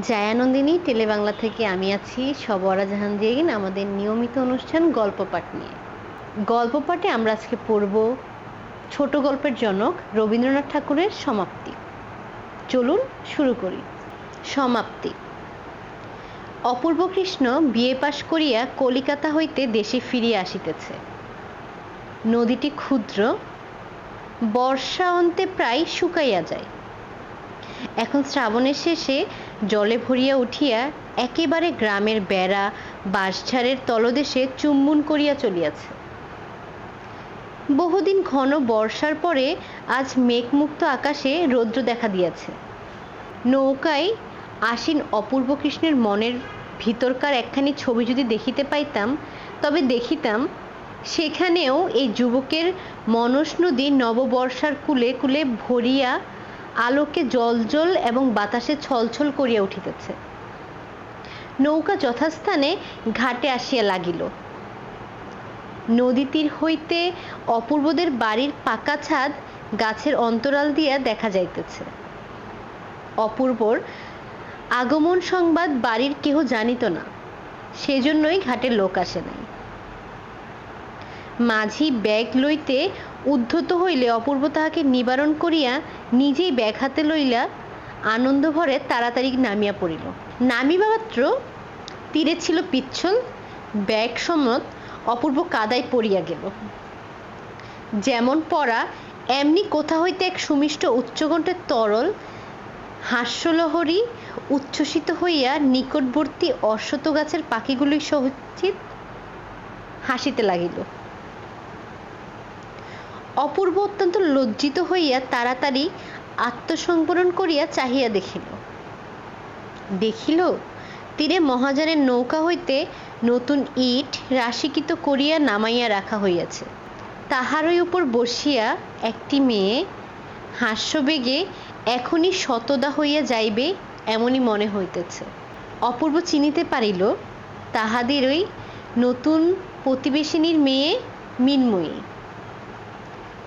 জায়ানন্দিনী, টেলিবাংলা থেকে আমি আছি সবরা জাহান জেগিন আমাদের নিয়মিত অনুষ্ঠান গল্প পাঠ নিয়ে। গল্প পাঠে আমরা আজকে পড়ব ছোট গল্পের জনক রবীন্দ্রনাথ ঠাকুরের সমাপ্তি। চলুন শুরু করি। সমাপ্তি। অপূর্ব কৃষ্ণ বিয়ে পাশ করিয়া কলিকাতা হইতে দেশে ফিরিয়া আসিতেছে। নদীটি ক্ষুদ্র, বর্ষা অন্তে প্রায় শুকাইয়া যায়। এখন শ্রাবণের শেষে জলে ভরিয়া উঠিয়া একেবারে গ্রামের বেড়া, বাঁশঝাড়ের তলদেশে চুম্বন করিয়া চলিয়াছে। বহুদিন ঘন বর্ষার পরে আজ মেঘমুক্ত আকাশে রৌদ্র দেখা দিয়াছে। নৌকায় আসীন অপূর্ব কৃষ্ণের মনের ভিতরকার একখানি ছবি যদি দেখিতে পাইতাম, তবে দেখিতাম সেখানেও এই যুবকের মনস নদী নববর্ষার কুলে কুলে ভরিয়া আলোকে জলজল এবং বাতাসে ছলছল করিয়া উঠিতেছে। নৌকা যথাস্থানে ঘাটে আসিয়া লাগিল। নদীতীর হইতে অপূর্বদের বাড়ির পাকা ছাদ গাছের অন্তরাল দিয়া দেখা যাইতেছে। অপূর্বর আগমন সংবাদ বাড়ির কেহ জানিত না, সেজন্যই ঘাটে লোক আসে নাই। মাঝি ব্যাগ লইতে উদ্ধত হইলে অপূর্ব তাহাকে নিবারণ করিয়া নিজেই ব্যাগ হাতে লইলা আনন্দ ভরে তাড়াতাড়ি নামিয়া পড়িল। নামিবা মাত্র তীরে ছিল পিচ্ছল, ব্যাগ সমত অপূর্ব কাদায় পড়িয়া গেল। যেমন পড়া, এমনি কোথা হইতে এক সুমিষ্ট উচ্চকণ্ঠের তরল, হাস্যলহরী, উচ্ছ্বসিত হইয়া নিকটবর্তী অশ্বত গাছের পাখিগুলি সহিত হাসিতে লাগিল। অপূর্ব অত্যন্ত লজ্জিত হইয়া তাড়াতাড়ি আত্মসংবরণ করিয়া চাহিয়া দেখিল। দেখিল, তীরে মহাজনের নৌকা হইতে নতুন ইট রাশিকৃত করিয়া নামাইয়া রাখা হইয়াছে। তাহারই উপর বসিয়া একটি মেয়ে হাস্যবেগে এখনই শতদা হইয়া যাইবে এমনই মনে হইতেছে। অপূর্ব চিনিতে পারিল, তাহাদেরই নতুন প্রতিবেশিনীর মেয়ে মিনময়ী।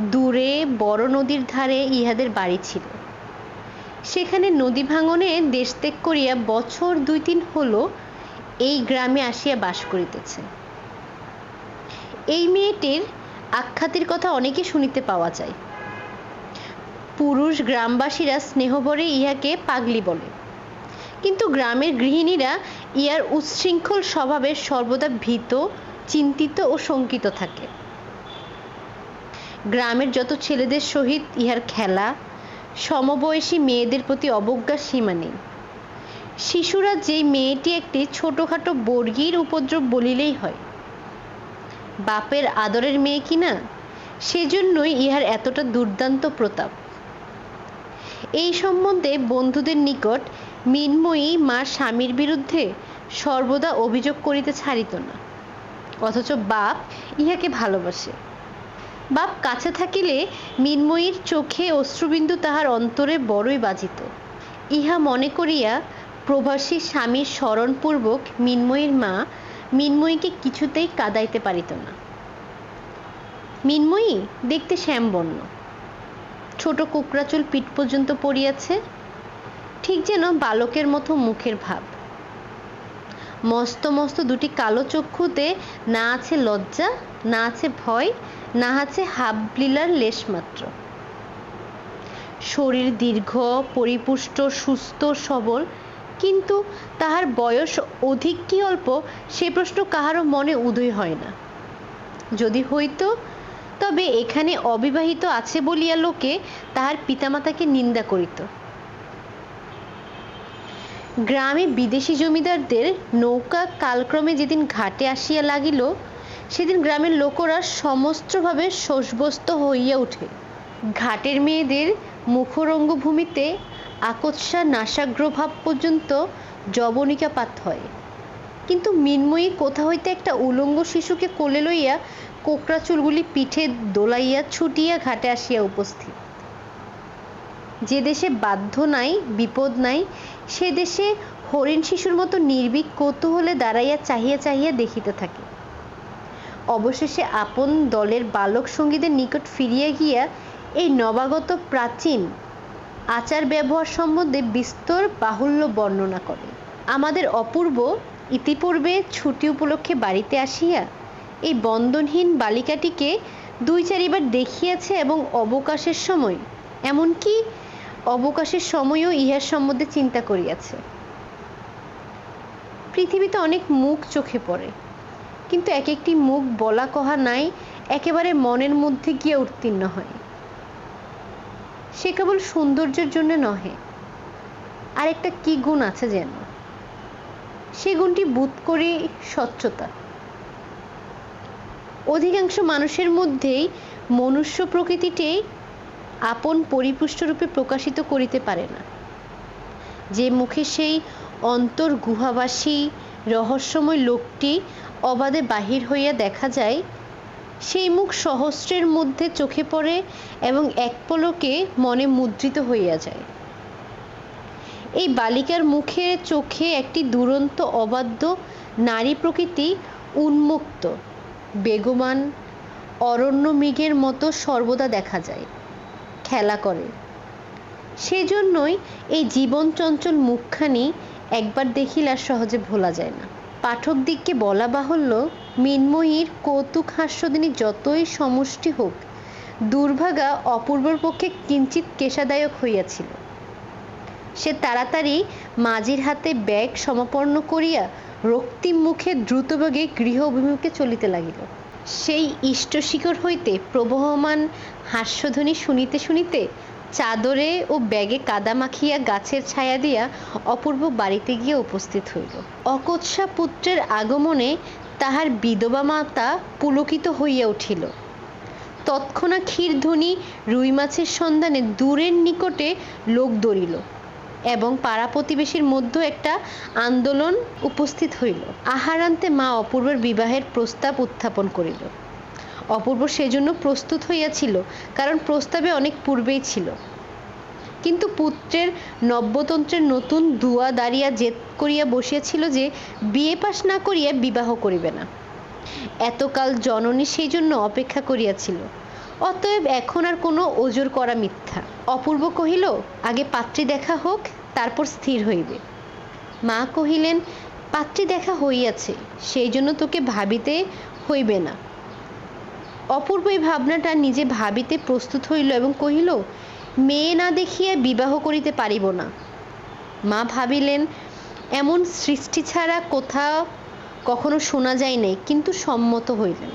দূরে বড় নদীর ধারে ইহাদের বাড়ি ছিল। সেখানে নদী ভাঙনে দেশ ত্যাগ করিয়া বছর দুই তিন হল এই গ্রামে আসিয়া বাস করিতেছে। এই মেয়েটির আখ্যাতির কথা অনেকে শুনিতে পাওয়া যায়। পুরুষ গ্রামবাসীরা স্নেহভরে ইহাকে পাগলি বলে। কিন্তু গ্রামের গৃহিণীরা ইহার উচ্ছৃঙ্খল স্বভাবের সর্বদা ভীত, চিন্তিত ও শঙ্কিত থাকে। গ্রামের যত ছেলেদের সহিত ইহার খেলা, সমবয়সী মেয়েদের প্রতি অবজ্ঞার সীমা নেই। শিশুরা যেই মেয়েটি একটি ছোটখাটো বর্গীর উপদ্রব বলিলেই হয়। বাপের আদরের মেয়ে কিনা সেজন্যই ইহার এতটা দুর্দান্ত প্রতাপ। এই সম্বন্ধে বন্ধুদের নিকট মিনময়ী মা স্বামীর বিরুদ্ধে সর্বদা অভিযোগ করিতে ছাড়িত না। অথচ বাপ ইহাকে ভালোবাসে। বাপ কাছে থাকিলে মিনময়ীর চোখে অশ্রুবিন্দু তাহার অন্তরে বড়ই বাজিত। ইহা মনে করিয়া প্রবাসী স্বামীর স্মরণপূর্বক মিনময়ীর মা মিনময়ীকে কিছুতেই কাদাইতে পারিত না। মিনময়ী, দেখতে শ্যামবর্ণ। ছোট কুকড়াচুল পিঠ পর্যন্ত পড়িয়াছে। ঠিক যেন বালকের মতো মুখের ভাব। মস্ত মস্ত দুটি কালো চক্ষুতে না আছে লজ্জা, না আছে ভয় না আছে হাবলীলার লেশ মাত্র শরীর দীর্ঘ, পরিপুষ্ট, সুস্থ, সবল, কিন্তু তাহার বয়স অধিক কি অল্প, সে প্রশ্ন কাহারও মনে উদয় হয় না। যদি হইত, তবে এখানে অবিবাহিত আছে বলিয়া লোকে তাহার পিতামাতাকে নিন্দা করিত। গ্রামে বিদেশি জমিদারদের নৌকা কালক্রমে যেদিন ঘাটে আসিয়া লাগিল সেদিন গ্রামের লোকেরা সমস্তভাবে শোষবস্ত হইয়া উঠে ঘাটের মেয়েদের মুখরঙ্গভূমিতে আকৎসা নাসাগ্রভাব পর্যন্ত যবনিকাপাত হয়। কিন্তু মিনময়ী কোথা হইতে একটা উলঙ্গ শিশুকে কোলে লইয়া কোকড়া চুলগুলি পিঠে দোলাইয়া ছুটিয়া ঘাটে আসিয়া উপস্থিত। যে দেশে বাধ্য নাই, বিপদ নাই, সে দেশে হরিণ শিশুর মতো নির্ভীক কৌতূহলে দাঁড়াইয়া চাহিয়া চাহিয়া দেখিতে থাকে। অবশেষে আপন দলের বালক সঙ্গীদের নিকট ফিরিয়া গিয়া এই নবাগত প্রাচীন আচার ব্যবহার সম্বন্ধে বিস্তর বাহুল্য বর্ণনা করে। আমাদের অপূর্ব ইতিপূর্বে ছুটি উপলক্ষে বাড়িতে আসিয়া এই বন্ধনহীন বালিকাটিকে দুই চারিবার দেখিয়াছে এবং অবকাশের সময়, এমনকি অবকাশের সময়ও ইহার সম্বন্ধে চিন্তা করিয়াছে। পৃথিবীতে অনেক মুখ চোখে পড়ে। কিন্তু এক একটি মুখ বলা কহা নাই, একেবারে মনের মধ্যে গিয়ে উত্তীর্ণ হয়। সে কেবল সৌন্দর্যের জন্য নহে আর একটা কি গুণ আছে যেন? সে গুণটি বোধ করি স্বচ্ছতা। অধিকাংশ মানুষের মধ্যেই মনুষ্য প্রকৃতিটি আপন পরিপুষ্ট রূপে প্রকাশিত করিতে পারে না। যে মুখে সেই অন্তর গুহাবাসী রহস্যময় লোকটি অবাধে বাহির হইয়া দেখা যায়, সেই মুখ সহস্রের মধ্যে চোখে পড়ে এবং এক পলকে মনে মুদ্রিত হইয়া যায়। এই বালিকার মুখে চোখে একটি দুরন্ত অবাধ্য নারী প্রকৃতি উন্মুক্ত, বেগমান, অরণ্য মৃগের মতো সর্বদা দেখা যায়, খেলা করে। সেজন্যই এই জীবন চঞ্চল মুখখানি একবার দেখিলে আর সহজে ভোলা যায় না। পাঠক দিককে বলা বাহুল্য, মৃন্ময়ীর কৌতুক হাস্যদিনী যতই সমষ্টি হোক, দুর্ভাগা অপূর্বর পক্ষে কিঞ্চিত কেশাদায়ক হইয়াছিল। সে তাড়াতাড়ি মাঝির হাতে ব্যাগ সমাপন্ন করিয়া রক্তিম মুখে দ্রুতবেগে গৃহ অভিমুখে চলিতে লাগিল। সেই ইষ্টশিখর হইতে প্রবহমান হাস্যধ্বনি শুনিতে শুনিতে চাদরে ও ব্যাগে কাদা মাখিয়া গাছের ছায়া দিয়া অপূর্ব বাড়িতে গিয়ে উপস্থিত হইল। অকৎসা পুত্রের আগমনে তাহার বিধবা মাতা পুলকিত হইয়া উঠিল। তৎক্ষণাৎ ক্ষীরধ্বনি রুই মাছের সন্ধানে দূরের নিকটে লোক দৌড়িল এবং পাড়া প্রতিবেশীর মধ্যে একটা আন্দোলন উপস্থিত হইল। আহারান্তে মা অপূর্বের বিবাহের প্রস্তাব উত্থাপন করিল। অপূর্ব সেজন্য প্রস্তুত হইয়াছিল, কারণ প্রস্তাবে অনেক পূর্বেই ছিল। কিন্তু পুত্রের নব্যতন্ত্রের নতুন দুয়া দাঁড়িয়া জেদ করিয়া বসিয়াছিল যে, বিয়ে পাশ না করিয়া বিবাহ করিবে না। এতকাল জননী সেই জন্য অপেক্ষা করিয়াছিল। অতএব এখন আর কোনো ওজোর করা মিথ্যা। অপূর্ব কহিল, আগে পাত্রী দেখা হোক, তারপর স্থির হইবে। মা কহিলেন, পাত্রী দেখা হইয়াছে সেই জন্য তোকে ভাবিতে হইবে না। অপূর্ব এই ভাবনাটা নিজে ভাবিতে প্রস্তুত হইল এবং কহিল, মেয়ে না দেখিয়া বিবাহ করিতে পারিব না। মা ভাবিলেন, এমন সৃষ্টি ছাড়া কোথাও কখনো শোনা যায় নাই, কিন্তু সম্মত হইলেন।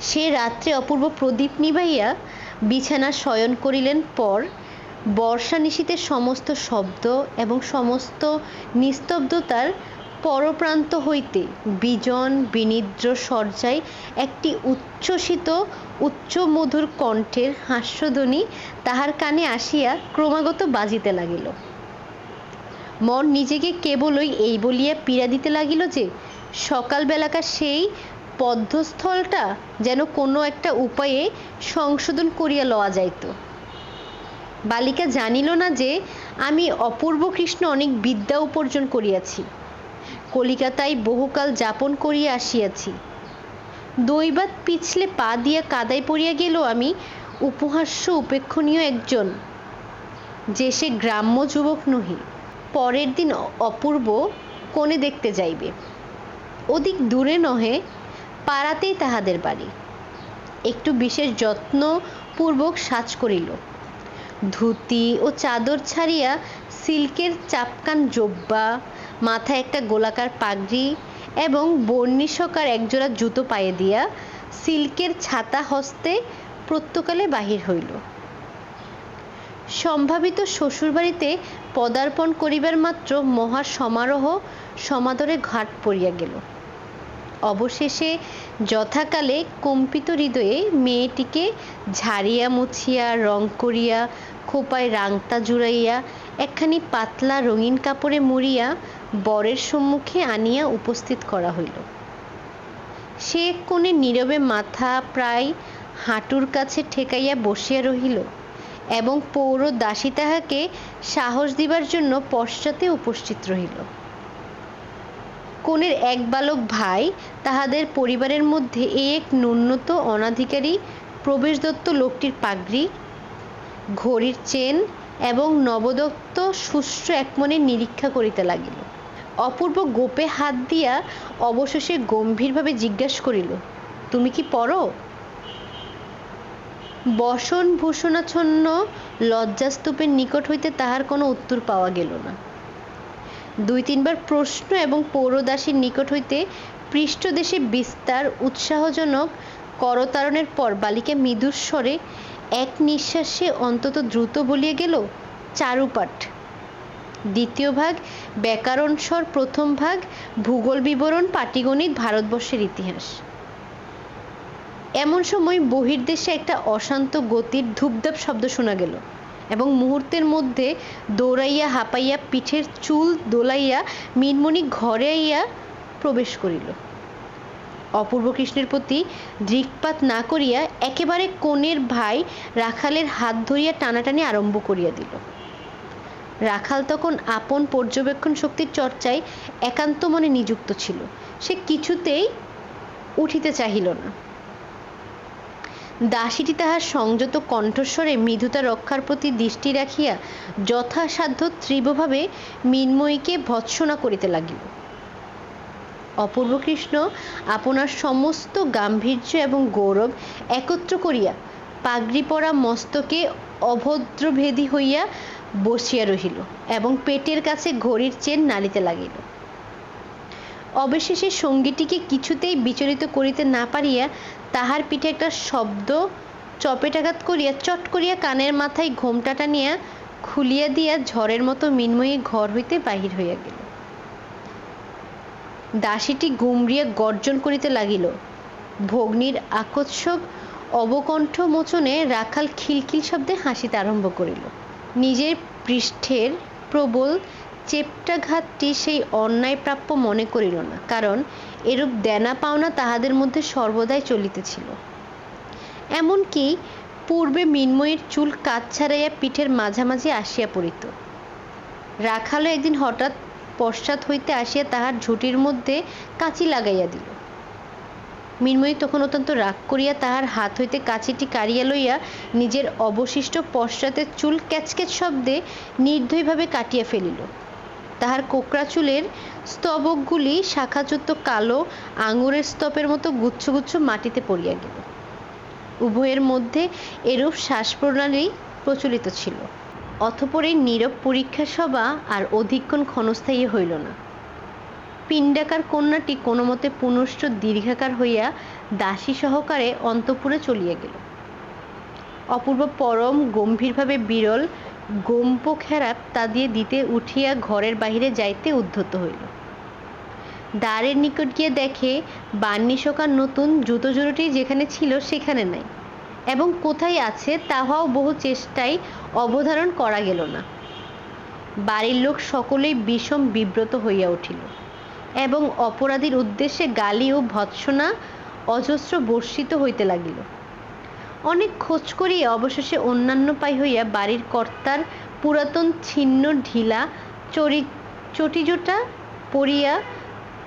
সে রাত্রে অপূর্ব প্রদীপ নিবাইয়া বিছানা শয়ন করিলেন পর বর্ষা নিশীতের সমস্ত শব্দ এবং সমস্ত নিস্তব্ধতার পরপ্রান্ত হইতে বিজন বিনিদ্র সজ্জায় একটি উচ্ছ্বসিত উচ্চ মধুর কণ্ঠের হাস্যধ্বনি তাহার কানে আসিয়া ক্রমাগত বাজিতে লাগিল। মন নিজেকে কেবলই এই বলিয়া পীড়া দিতে লাগিল যে, সকালবেলাকার সেই পদ্মস্থলটা যেন কোনো একটা উপায়ে সংশোধন করিয়া লওয়া যাইত। বালিকা জানিল না যে, আমি অপূর্ব কৃষ্ণ অনেক বিদ্যা উপার্জন করিয়াছি। কলিকাতায় বহুকাল যাপন করিয়া আসিয়াছি। দৈবাত পিছলে পা দিয়া কাদায় পড়িয়া গেল আমি, উপহাস্য উপেক্ষণীয় একজন, যে সে গ্রাম্য যুবক নহি। পরের দিন অপূর্ব কোণে দেখতে যাইবে। অধিক দূরে নহে, পাড়াতেই তাহাদের বাড়ি। একটু বিশেষ যত্ন পূর্বক সাজ করিল। ধুতি ও চাদর ছাড়িয়া সিল্কের চাপকান জোব্বা মাথায় একটা গোলাকার পাগড়ি এবং বর্ণিসকার একজোড়া জুতো পায়ে দিয়া সিল্কের ছাতা হস্তে প্রত্যকালে বাহির হইল। সম্ভাবিত শ্বশুরবাড়িতে পদার্পণ করিবার মাত্র মহা সমারোহ সমাদরে ঘাট পড়িয়া গেল। অবশেষে যথাকালে কম্পিত হৃদয়ে মেয়েটিকে ঝাড়িয়া মুছিয়া, রং করিয়া, খোপায় রাংতা জুড়াইয়া, একখানি পাতলা রঙিন কাপড়ে মুড়িয়া বরের সম্মুখে আনিয়া উপস্থিত করা হইল। সে কোণে নীরবে মাথা প্রায় হাঁটুর কাছে ঠেকাইয়া বসিয়া রহিল এবং পৌর দাসী তাহাকে সাহস দিবার জন্য পশ্চাতে উপস্থিত রহিল। কনের এক বালক ভাই তাহাদের পরিবারের মধ্যে এই এক ন্যূনত অনাধিকারী প্রবেশ দত্ত লোকটির পাগড়ি, ঘড়ির চেন এবং নবদত্ত সুষ্ঠু একমনে নিরীক্ষা করিতে লাগিল। অপূর্ব গোপে হাত দিয়া অবশেষে গম্ভীরভাবে জিজ্ঞাসা করিল, তুমি কি পড়ো? বসন ভূষণাচ্ছন্ন লজ্জাস্তূপের নিকট হইতে তাহার কোনো উত্তর পাওয়া গেল না। দুই তিনবার প্রশ্ন এবং পৌরদাসীর নিকট হইতে পৃষ্ঠদেশে বিস্তার উৎসাহজনক করতারণের পর বালিকা মৃদুস্বরে এক নিঃশ্বাসে অন্তত দ্রুত বলিয়া গেল, চারুপাঠ। দ্বিতীয় ভাগ ব্যাকরণ স্বর প্রথম ভাগ, ভূগোল বিবরণ, পাটিগণিত, ভারতবর্ষের ইতিহাস। এমন সময় বহির্দেশে একটা অশান্ত গতির ধূপধাপ শব্দ শোনা গেল এবং মুহূর্তের মধ্যে দৌড়াইয়া, হাঁপাইয়া, পিঠের চুল দোলাইয়া, মিনমণি ঘরে আইয়া প্রবেশ করিল। অপূর্ব কৃষ্ণের প্রতি দৃকপাত না করিয়া একেবারে কোণের ভাই রাখালের হাত ধরিয়া টানাটানি আরম্ভ করিয়া দিল। রাখাল তখন আপন পর্যবেক্ষণ শক্তির চর্চায় একান্ত মনে নিযুক্ত ছিল। সে কিছুতেই উঠিতে চাহিল না। দাসীটি তাহার সংযত কণ্ঠস্বরে মৃদুতা রক্ষার প্রতি দৃষ্টি রাখিয়া যথাসাধ্য তীব্রভাবে মিন্ময়ীকে ভৎসনা করিতে লাগিল। অপূর্ব কৃষ্ণ আপনার সমস্ত গাম্ভীর্য এবং গৌরব একত্র করিয়া পাগড়ি পরা মস্তকে অভদ্রভেদী হইয়া বসিয়া রহিল এবং পেটের কাছে ঘড়ির চেন নাড়িতে লাগিল। অবশেষে সঙ্গীটিকে কিছুতেই বিচলিত করিতে না পারিয়া তাহার পিঠে একটা শব্দ চপেটাঘাত করিয়া, চট করিয়া কানের মাথায় ঘোমটা টানিয়া খুলিয়া দিয়া ঝড়ের মতো মিনময়ী ঘর হইতে বাহির হইয়া গেল। দাসীটি গুমরিয়া গর্জন করিতে লাগিল। ভগ্নীর আকস্মক অবকণ্ঠ মোচনে রাখাল খিলখিল শব্দে হাসিতে আরম্ভ করিল। নিজের পৃষ্ঠের প্রবল চেপটাঘাতটি সেই অন্যায় প্রাপ্য মনে করিল না, কারণ এরূপ দেনা পাওনা তাহাদের মধ্যে সর্বদাই চলিতেছিল। এমনকি পূর্বে মিন্ময়ের চুল কাত ছাড়াইয়া পিঠের মাঝামাঝি আসিয়া পড়িত। রাখালও একদিন হঠাৎ পশ্চাৎ হইতে আসিয়া তাহার ঝুঁটির মধ্যে কাঁচি লাগাইয়া দিল। মিন্ময়ী তখন অত্যন্ত রাগ করিয়া তাহার হাত হইতে কাঁচিটি কাড়িয়া লইয়া নিজের অবশিষ্ট পশ্চাতের চুল ক্যাচক্যাচ শব্দে নির্দয়ভাবে কাটিয়া ফেলিল। তাহার কোকড়া চুলের স্তবকগুলি শাখাযুক্ত কালো আঙুরের স্তপের মতো গুচ্ছ গুচ্ছ মাটিতে পড়িয়া গেল। উভয়ের মধ্যে এরূপ শ্বাসপ্রণালী প্রচলিত ছিল। অথপর এই নীরব পরীক্ষা সভা আর অধিকক্ষণ ক্ষণস্থায়ী হইল না। পিণ্ডাকার কন্যাটি কোনো মতে পুনশ্চ দীর্ঘাকার হইয়া দাসী সহকারে অন্তপুরে চলিয়া গেল। অপূর্ব পরম, গম্ভীরভাবে বিরল গম্প খেরাপ তা দিয়ে দিতে উঠিয়া ঘরের বাহিরে যাইতে উদ্ধত হইল। দ্বারের নিকট গিয়ে দেখে বান্নি শোকার নতুন জুতো জোড়াটি যেখানে ছিল সেখানে নাই এবং কোথায় আছে তাহাও বহু চেষ্টায় অবধারণ করা গেল না। বাড়ির লোক সকলেই বিষম বিব্রত হইয়া উঠিল। এবং অপরাধীর উদ্দেশ্যে গালি ও ভৎসনা অজস্র বর্ষিত হইতে লাগিল। অনেক খোঁজ করিয়া অবশেষে অন্যান্য পাই হইয়া বাড়ির কর্তার পুরাতন ছিন্ন ঢিলা চরি চটিজোটা পরিয়া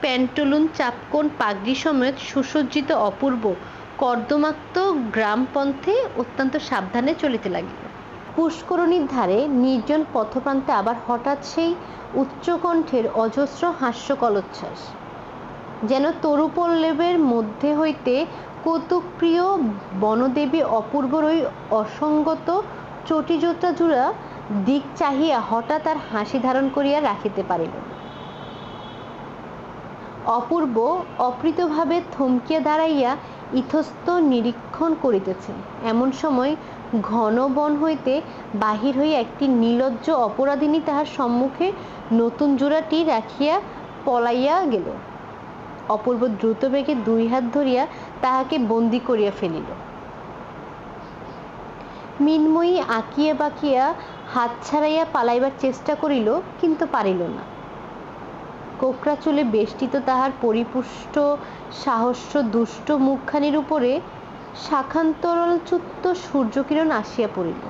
প্যান্টলুন চাপকোন পাগড়ি সমেত সুসজ্জিত অপূর্ব কর্দমাক্ত গ্রামপন্থে অত্যন্ত সাবধানে চলিতে লাগিল। পুষ্করণীর ধারে নির্জন পথপ্রান্তে আবার হঠাৎ সেই উচ্চকণ্ঠের অজস্র হাস্যকলোচ্ছ্বাস। যেন তরুপল্লবের মধ্যে হইতে কৌতুকপ্রিয় বনদেবী অপূর্বর ওই অসঙ্গত চটিজোটা জুড়া দিক চাহিয়া হঠাৎ আর হাসি ধারণ করিয়া রাখিতে পারিল অপূর্ব অপ্রীতভাবে থমকিয়া দাঁড়াইয়া ইতস্ত নিরীক্ষণ করিতেছে। এমন সময় ঘন বন হইতে বাহির হইয়া একটি নির্লজ্জ অপরাধিনী তাহার সম্মুখে নতুন জোড়াটি রাখিয়া পলাইয়া গেল। অপূর্ব দ্রুত বেগে দুই হাত ধরিয়া তাহাকে বন্দি করিয়া ফেলিল। মিনময়ী আঁকিয়া বাঁকিয়া হাত ছাড়াইয়া পালাইবার চেষ্টা করিল, কিন্তু পারিল না। কোকড়া চুলে বেষ্টিত তাহার পরিপুষ্ট সাহস্র দুষ্ট মুখখানির উপরে শাখান্তরলচ্যুত সূর্যকিরণ আসিয়া পড়িল।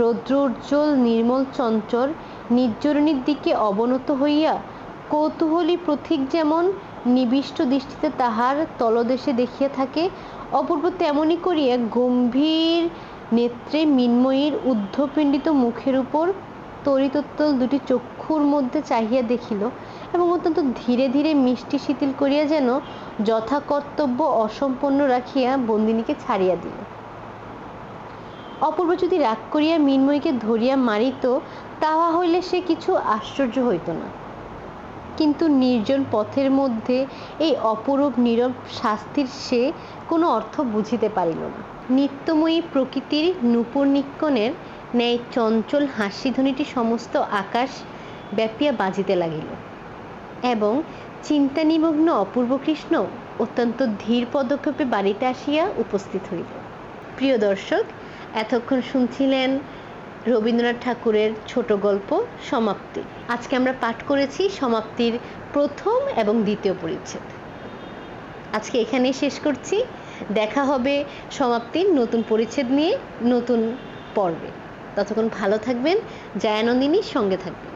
রৌদ্র উজ্জ্বল, নির্মল, চঞ্চল নির্জরণীর দিকে অবনত হইয়া কৌতূহলী প্রথিক যেমন নিবিষ্ট দৃষ্টিতে তাহার তলদেশে দেখিয়া থাকে, অপূর্ব তেমনি করিয়া গম্ভীর নেত্রে মিন্ময়ীর ঊর্ধ্বপিণ্ডিত মুখের উপর তরিতোত্তল দুটি চক্ষুর মধ্যে চাহিয়া দেখিল এবং অত্যন্ত ধীরে ধীরে মিষ্টি শিথিল করিয়া যেন যথাকর্তব্য অসম্পন্ন রাখিয়া বন্দিনীকে ছাড়িয়া দিল। অপূর্ব যদি রাগ করিয়া মিন্ময়ীকে ধরিয়া মারিত, তাহা হইলে সে কিছু আশ্চর্য হইত না। কিন্তু নির্জন পথের মধ্যে এই অপরূপ নীরব শাস্তির সে কোনো অর্থ বুঝিতে পারিল না। নিত্যময়ী প্রকৃতির নূপুর নিক্কণের ন্যায় চঞ্চল হাস্যধ্বনিটি সমস্ত আকাশ ব্যাপিয়া বাজিতে লাগিল এবং চিন্তানিমগ্ন অপূর্ব কৃষ্ণ অত্যন্ত ধীর পদক্ষেপে বাড়িতে আসিয়া উপস্থিত হইল। প্রিয় দর্শক, এতক্ষণ শুনছিলেন রবীন্দ্রনাথ ঠাকুরের ছোট গল্প সমাপ্তি। আজকে আমরা পাঠ করেছি সমাপ্তির প্রথম এবং দ্বিতীয় পরিচ্ছেদ। আজকে এখানেই শেষ করছি। দেখা হবে সমাপ্তির নতুন পরিচ্ছেদ নিয়ে নতুন পর্বে। ততক্ষণ ভালো থাকবেন। জায়ানন্দিনীর সঙ্গে থাকবেন।